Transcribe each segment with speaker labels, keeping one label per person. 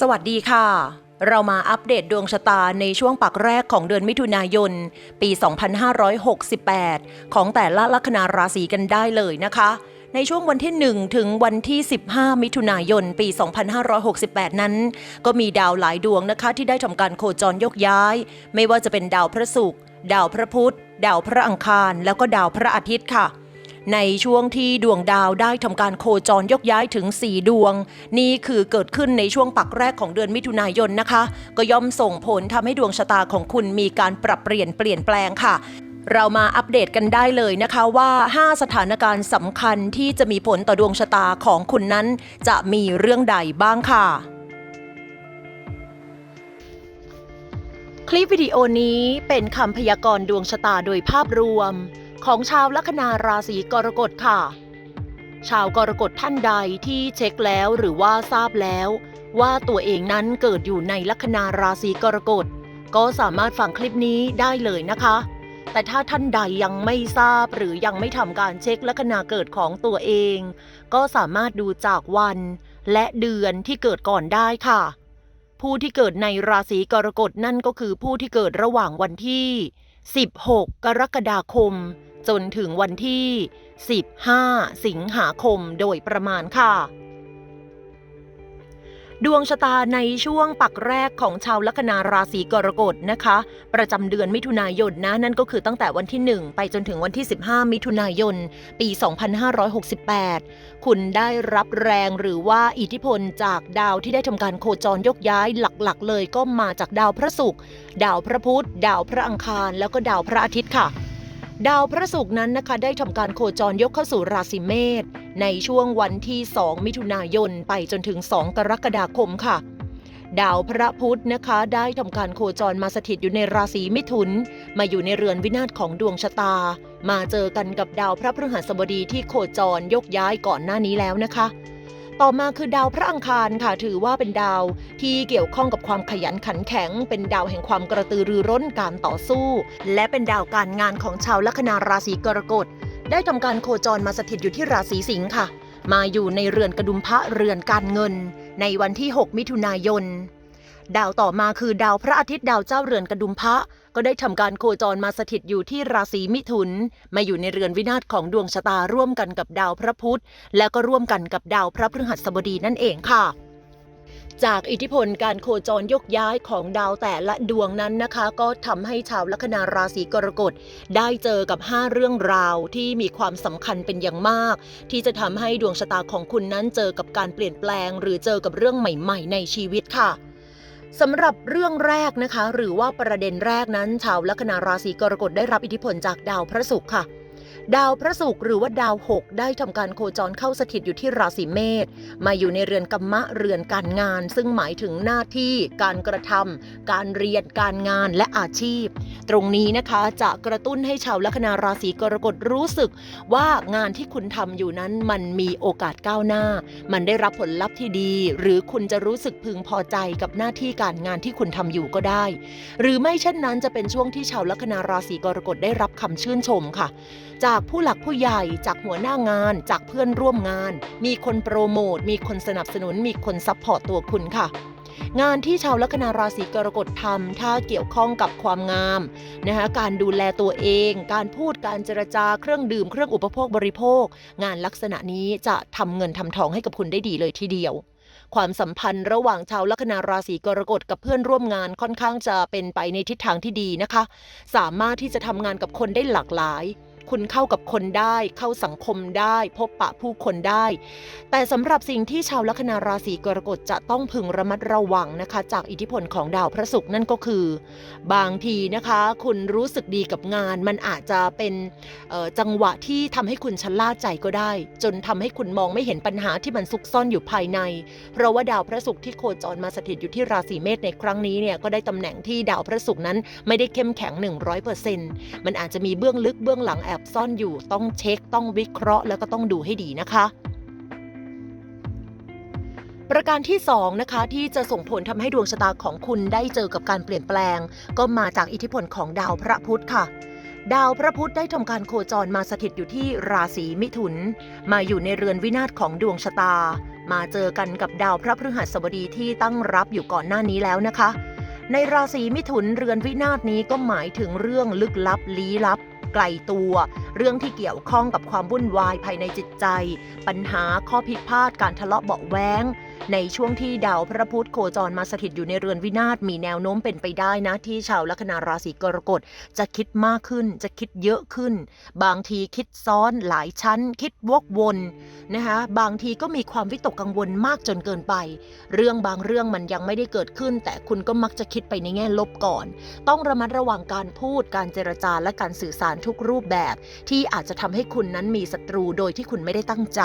Speaker 1: สวัสดีค่ะ เรามาอัปเดตดวงชะตาในช่วงปักแรกของเดือนมิถุนายน ปี 2568 ของแต่ละลัคนาราศีกันได้เลยนะคะ ในช่วงวันที่ 1 ถึงวันที่ 15 มิถุนายน ปี 2568 นั้น ก็มีดาวหลายดวงนะคะ ที่ได้ทำการโคจรยกย้าย ไม่ว่าจะเป็นดาวพระศุกร์ดาวพระพุธ ดาวพระอังคาร แล้วก็ดาวพระอาทิตย์ค่ะ ในช่วงที่ดวงดาวได้ทำการโคจรยกย้ายถึง 4 ดวง นี่คือเกิดขึ้นในช่วงปักแรกของเดือนมิถุนายนนะคะ ก็ย่อมส่งผลทำให้ดวงชะตาของคุณมีการปรับเปลี่ยนเปลี่ยนแปลงค่ะเรามาอัปเดตกันได้เลยนะคะว่า 5 สถานการณ์สำคัญที่จะมีผลต่อดวงชะตาของคุณนั้น จะมีเรื่องใดบ้างค่ะ คลิปวิดีโอนี้เป็นคำพยากรณ์ดวงชะตาโดยภาพรวม ของชาวลัคนาราศีกรกฎค่ะ ชาวกรกฎท่านใดที่เช็คแล้วหรือว่าทราบแล้ว ว่าตัวเองนั้นเกิดอยู่ในลัคนาราศีกรกฎก็สามารถฟังคลิปนี้ได้เลยนะคะ แต่ถ้าท่านใดยังไม่ทราบหรือยังไม่ทำการเช็คลัคนาเกิดของตัวเอง ก็สามารถดูจากวัน และเดือนที่เกิดก่อนได้ค่ะ ผู้ที่เกิดในราศีกรกฎนั่นก็คือผู้ที่เกิดระหว่างวันที่ 16 กรกฎาคม จนถึงวันที่ 15 สิงหาคมโดยประมาณค่ะ ดวงชะตาในช่วงปักแรกของชาวลัคนาราศีกรกฎนะคะ ประจำเดือนมิถุนายนนะนั่นก็คือตั้งแต่วันที่ 1 ไปจนถึงวันที่ 15 มิถุนายน ปี 2568 คุณได้รับแรงหรือว่าอิทธิพลจากดาวที่ได้ทำการโคจรยกย้ายหลักๆ เลยก็มาจากดาวพระศุกร์ดาวพระพุธดาวพระอังคาร แล้วก็ดาวพระอาทิตย์ค่ะ ดาวพระศุกร์นั้นนะคะได้ทำการโคจรยกเข้าสู่ราศีเมษในช่วงวันที่ 2 มิถุนายนไปจนถึง 2 กรกฎาคมค่ะ ดาวพระพุธนะคะได้ทำการโคจรมาสถิตอยู่ในราศีมิถุน มาอยู่ในเรือนวินาศของดวงชะตา มาเจอกันกับดาวพระพฤหัสบดีที่โคจรยกย้ายก่อนหน้านี้แล้วนะคะ ต่อมาคือดาวพระอังคารค่ะถือว่าเป็นดาวที่เกี่ยวข้องกับความขยันขันแข็ง เป็นดาวแห่งความกระตือรือร้นการต่อสู้ และเป็นดาวการงานของชาวลัคนาราศีกรกฎ ได้ทำการโคจรมาสถิตอยู่ที่ราศีสิงค์ค่ะ มาอยู่ในเรือนกระดุมพระเรือนการเงิน ในวันที่ 6 มิถุนายน ดาวต่อมาคือดาวพระอาทิตย์ดาวเจ้าเรือนกระดุมพระ ก็ได้ทำการโคจรมาสถิตอยู่ที่ราศีมิถุน มาอยู่ในเรือนวินาศของดวงชะตาร่วมกันกับดาวพระพุธ และก็ร่วมกันกับดาวพระพฤหัสบดีนั่นเองค่ะจากอิทธิพลการโคจรยกย้ายของดาวแต่ละดวงนั้นนะคะ ก็ทำให้ชาวลัคนาราศีกรกฎได้เจอกับ 5 เรื่องราวที่มีความสำคัญเป็นอย่างมาก ที่จะทำให้ดวงชะตาของคุณนั้นเจอกับการเปลี่ยนแปลง หรือเจอกับเรื่องใหม่ ๆ ในชีวิตค่ะ สำหรับเรื่องแรกนะคะ หรือว่าประเด็นแรกนั้น ชาวลัคนาราศีกรกฎได้รับอิทธิพลจากดาวพระศุกร์ค่ะ ดาวพระศุกร์หรือว่าดาวหกได้ทำการโคจรเข้าสถิตอยู่ที่ราศีเมษมาอยู่ในเรือนกัมมะเรือนการงาน ซึ่งหมายถึงหน้าที่การกระทำการเรียนการงานและอาชีพ ตรงนี้นะคะจะกระตุ้นให้ชาวลัคนาราศีกรกฎรู้สึก ว่างานที่คุณทำอยู่นั้นมันมีโอกาสก้าวหน้า มันได้รับผลลัพธ์ที่ดี หรือคุณจะรู้สึกพึงพอใจกับหน้าที่การงานที่คุณทำอยู่ก็ได้ หรือไม่เช่นนั้นจะเป็นช่วงที่ชาวลัคนาราศีกรกฎได้รับคำชื่นชมค่ะ จากากผู้หลักผู้ใหญ่จากหัวหน้างาน จากเพื่อนร่วมงาน มีคนโปรโมท มีคนสนับสนุน มีคนซัพพอร์ตตัวคุณค่ะ งานที่ชาวลัคนาราศีกรกฎทำถ้าเกี่ยวข้องกับความงามนะคะการดูแลตัวเอง การพูดการเจรจาเครื่องดื่มเครื่องอุปโภคบริโภค งานลักษณะนี้จะทำเงินทำทองให้กับคุณได้ดีเลยทีเดียวความสัมพันธ์ระหว่างชาวลัคนาราศีกรกฎกับเพื่อนร่วมงานค่อนข้างจะเป็นไปในทิศทางที่ดีนะคะ สามารถที่จะทำงานกับคนได้หลากหลาย คุณเข้ากับคนได้ เข้าสังคมได้ พบปะผู้คนได้ แต่สำหรับสิ่งที่ชาวลัคนาราศีกรกฎจะต้องพึงระมัดระวังนะคะ จากอิทธิพลของดาวพระศุกร์นั่นก็คือ บางทีนะคะ คุณรู้สึกดีกับงาน มันอาจจะเป็นจังหวะที่ทำให้คุณชะล่าใจก็ได้ จนทำให้คุณมองไม่เห็นปัญหาที่มันซุกซ่อนอยู่ภายใน เพราะว่าดาวพระศุกร์ที่โคจรมาสถิตอยู่ที่ราศีเมษในครั้งนี้เนี่ยก็ได้ตำแหน่งที่ดาวพระศุกร์นั้นไม่ได้เข้มแข็ง 100%มันอาจจะมีเบื้องลึกเบื้องหลังแอบซ่อนอยู่ต้องเช็คต้องวิเคราะห์ แล้วก็ต้องดูให้ดีนะคะ ประการที่2นะคะที่จะส่งผลทำให้ดวงชะตาของคุณได้เจอกับการเปลี่ยนแปลง ก็มาจากอิทธิพลของดาวพระพุธค่ะดาวพระพุธได้ทำการโคจรมาสถิตอยู่ที่ราศีมิถุน มาอยู่ในเรือนวินาศของดวงชะตา มาเจอกันกับดาวพระพฤหัสบดีที่ตั้งรับอยู่ก่อนหน้านี้แล้วนะคะ ในราศีมิถุนเรือนวินาศนี้ก็หมายถึงเรื่องลึกลับลี้ลับ ไกลตัว เรื่องที่เกี่ยวข้องกับความวุ่นวายภายในจิตใจ ปัญหาข้อผิดพลาดการทะเลาะเบาแว้ง ในช่วงที่ดาวพระพุธโคจรมาสถิตอยู่ในเรือนวินาศมีแนวโน้มเป็นไปได้นะ ที่ชาวลัคนาราศีกรกฎจะคิดมากขึ้น จะคิดเยอะขึ้น บางทีคิดซ้อนหลายชั้น คิดวกวนนะคะบางทีก็มีความวิตกกังวลมากจนเกินไป เรื่องบางเรื่องมันยังไม่ได้เกิดขึ้น แต่คุณก็มักจะคิดไปในแง่ลบก่อน ต้องระมัดระวังการพูดการเจรจาและการสื่อสารทุกรูปแบบ ที่อาจจะทำให้คุณนั้นมีศัตรูโดยที่คุณไม่ได้ตั้งใจ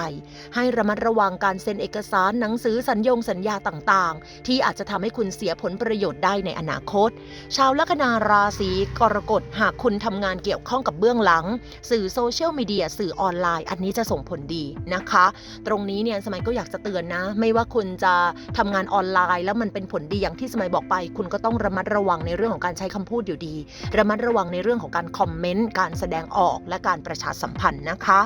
Speaker 1: ให้ระมัดระวังการเซ็นเอกสารหนังสือสัญญงสัญญาต่างๆ ที่อาจจะทำให้คุณเสียผลประโยชน์ได้ในอนาคต ชาวลัคนาราศีกรกฎหากคุณทำงานเกี่ยวข้องกับเบื้องหลัง สื่อโซเชียลมีเดียสื่อออนไลน์ อันนี้จะส่งผลดีนะคะ ตรงนี้เนี่ยสมัยก็อยากจะเตือนนะ ไม่ว่าคุณจะทำงานออนไลน์ แล้วมันเป็นผลดีอย่างที่สมัยบอกไป คุณก็ต้องระมัดระวังในเรื่องของการใช้คำพูดอยู่ดี ระมัดระวังในเรื่องของการคอมเมนต์การแสดงออกและการประชาสัมพันธ์นะคะ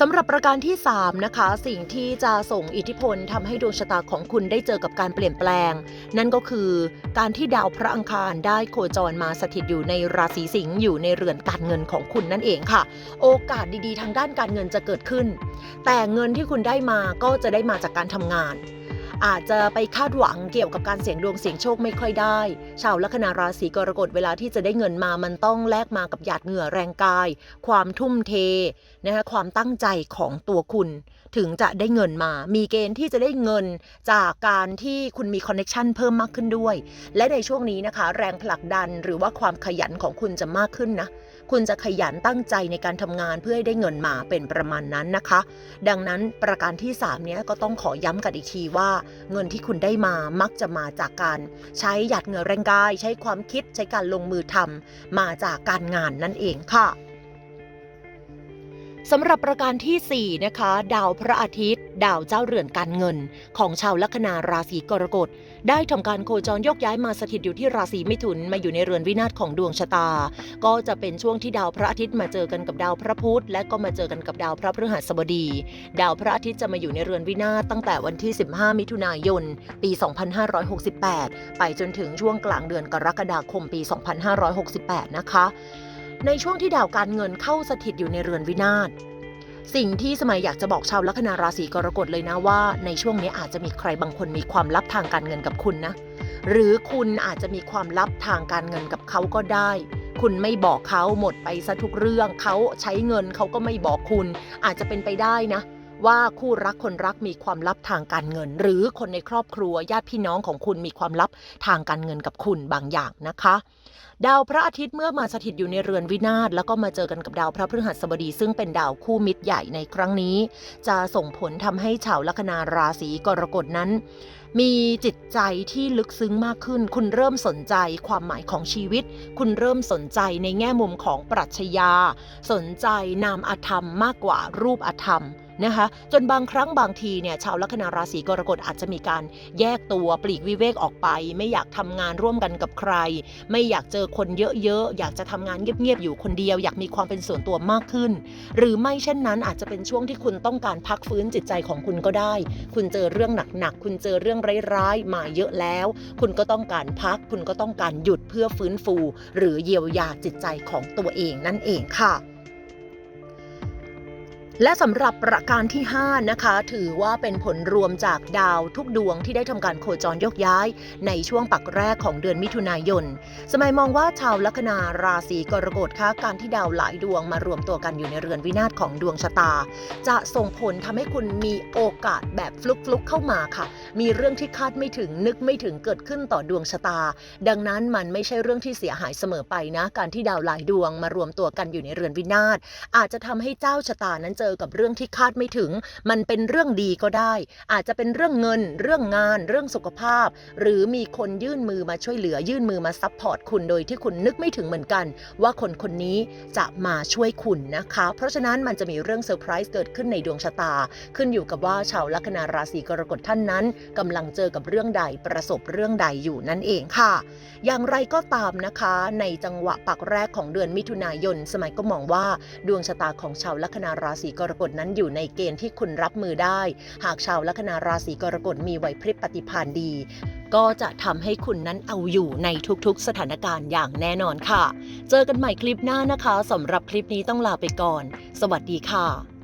Speaker 1: สำหรับประการที่ 3 นะคะ สิ่งที่จะส่งอิทธิพลทำให้ดวงชะตาของคุณได้เจอกับการเปลี่ยนแปลง นั่นก็คือการที่ดาวพระอังคารได้โคจรมาสถิตอยู่ในราศีสิงห์อยู่ในเรือนการเงินของคุณนั่นเองค่ะ โอกาสดีๆ ทางด้านการเงินจะเกิดขึ้น แต่เงินที่คุณได้มาก็จะได้มาจากการทำงาน อาจจะไปคาดหวังเกี่ยวกับการเสี่ยงดวงเสี่ยงโชคไม่ค่อยได้ ชาวลัคนาราศีกรกฎเวลาที่จะได้เงินมามันต้องแลกมากับหยาดเหงื่อแรงกาย ความทุ่มเทนะคะความตั้งใจของตัวคุณ ถึงจะได้เงินมา มีเกณฑ์ที่จะได้เงินจากการที่คุณมีคอนเน็ชันเพิ่มมากขึ้นด้วย และในช่วงนี้นะคะ แรงผลักดันหรือว่าความขยันของคุณจะมากขึ้นนะ คุณจะขยันตั้งใจในการทำงานเพื่อให้ได้เงินมาเป็นประมาณนั้นนะคะ ดังนั้นประการที่ 3 เนี้ยก็ต้องขอย้ำกันอีกทีว่า เงินที่คุณได้มามักจะมาจากการใช้หยัดเหงื่อแรงกาย ใช้ความคิดใช้การลงมือทำมาจากการงานนั่นเองค่ะสำหรับประการทีสี่4 นะคะ ดาวพระอาทิตย์ ดาวเจ้าเรือนการเงิน ของชาวลัคนาราศีกรกฎ ได้ทำการโคจรยกย้ายมาสถิตอยู่ที่ราศีมิถุนมาอยู่ในเรือนวินาศของดวงชะตา ก็จะเป็นช่วงที่ดาวพระอาทิตย์มาเจอกันกับดาวพระพุธและก็มาเจอกันกับดาวพระพฤหัสบดี ดาวพระอาทิตย์จะมาอยู่ในเรือนวินาศตั้งแต่วันที่ 15 มิถุนายน ปี 2568 ไปจนถึงช่วงกลางเดือนกรกฎาคมปี 2568 นะคะ ในช่วงที่ดาวการเงินเข้าสถิตอยู่ในเรือนวินาศ สิ่งที่สมัยอยากจะบอกชาวลัคนาราศีกรกฎเลยนะว่า ในช่วงนี้อาจจะมีใครบางคนมีความลับทางการเงินกับคุณนะ หรือคุณอาจจะมีความลับทางการเงินกับเขาก็ได้ คุณไม่บอกเขาหมดไปซะทุกเรื่องเขาใช้เงินเขาก็ไม่บอกคุณ อาจจะเป็นไปได้นะ ว่าคู่รักคนรักมีความลับทางการเงิน หรือคนในครอบครัวญาติพี่น้องของคุณมีความลับทางการเงินกับคุณบางอย่างนะคะดาวพระอาทิตย์เมื่อมาสถิตอยู่ในเรือนวินาศแล้วก็มาเจอกันกับดาวพระพฤหัสบดี ซึ่งเป็นดาวคู่มิตรใหญ่ในครั้งนี้ จะส่งผลทำให้ชาวลัคนาราศีกรกฎนั้น มีจิตใจที่ลึกซึ้งมากขึ้น คุณเริ่มสนใจความหมายของชีวิต คุณเริ่มสนใจในแง่มุมของปรัชญา สนใจนามอธรรมมากกว่ารูปอธรรม นะคะ จนบางครั้งบางทีเนี่ยชาวลัคนาราศีกรกฎอาจจะมีการแยกตัวปลีกวิเวกออกไป ไม่อยากทำงานร่วมกันกับใคร ไม่อยากเจอคนเยอะๆอยากจะทำงานเงียบๆอยู่คนเดียว อยากมีความเป็นส่วนตัวมากขึ้น หรือไม่เช่นนั้นอาจจะเป็นช่วงที่คุณต้องการพักฟื้นจิตใจของคุณก็ได้ คุณเจอเรื่องหนักๆคุณเจอเรื่องร้ายๆมาเยอะแล้ว คุณก็ต้องการพัก คุณก็ต้องการหยุดเพื่อฟื้นฟู หรือเยียวยาจิตใจของตัวเองนั่นเองค่ะ และสำหรับประการที่ 5 นะคะ ถือว่าเป็นผลรวมจากดาวทุกดวงที่ได้ทำการโคจรยกย้าย ในช่วงปักแรกของเดือนมิถุนายน สมัยมองว่าชาวลัคนาราศีกรกฎคะการที่ดาวหลายดวงมารวมตัวกันอยู่ในเรือนวินาศของดวงชะตา จะส่งผลทำให้คุณมีโอกาสแบบฟลุกๆเข้ามาค่ะ มีเรื่องที่คาดไม่ถึงนึกไม่ถึงเกิดขึ้นต่อดวงชะตา ดังนั้นมันไม่ใช่เรื่องที่เสียหายเสมอไปนะ การที่ดาวหลายดวงมารวมตัวกันอยู่ในเรือนวินาศอาจจะทำให้เจ้าชะตานั้นเจออกับเรื่องที่คาดไม่ถึง มันเป็นเรื่องดีก็ได้ อาจจะเป็นเรื่องเงิน เรื่องงาน เรื่องสุขภาพ หรือมีคนยื่นมือมาช่วยเหลือยื่นมือมาซัพพอร์ตคุณโดยที่คุณนึกไม่ถึงเหมือนกัน ว่าคนคนนี้จะมาช่วยคุณนะคะ เพราะฉะนั้นมันจะมีเรื่องเซอร์ไพรส์เกิดขึ้นในดวงชะตา ขึ้นอยู่กับว่าชาวลัคนาราศีกรกฎท่านนั้นกำลังเจอกับเรื่องใดประสบเรื่องใดอยู่นั่นเองค่ะ อย่างไรก็ตามนะคะ ในจังหวะปักแรกของเดือนมิถุนายน สมัยก็มองว่าดวงชะตาของชาวลัคนาราศีกรกฎนั้นอยู่ในเกณฑ์ที่คุณรับมือได้ หากชาวลัคนาราศีกรกฎมีไหวพริบปฏิภาณดี ก็จะทำให้คุณนั้นเอาอยู่ในทุกๆ สถานการณ์อย่างแน่นอนค่ะ เจอกันใหม่คลิปหน้านะคะสำหรับคลิปนี้ต้องลาไปก่อน สวัสดีค่ะ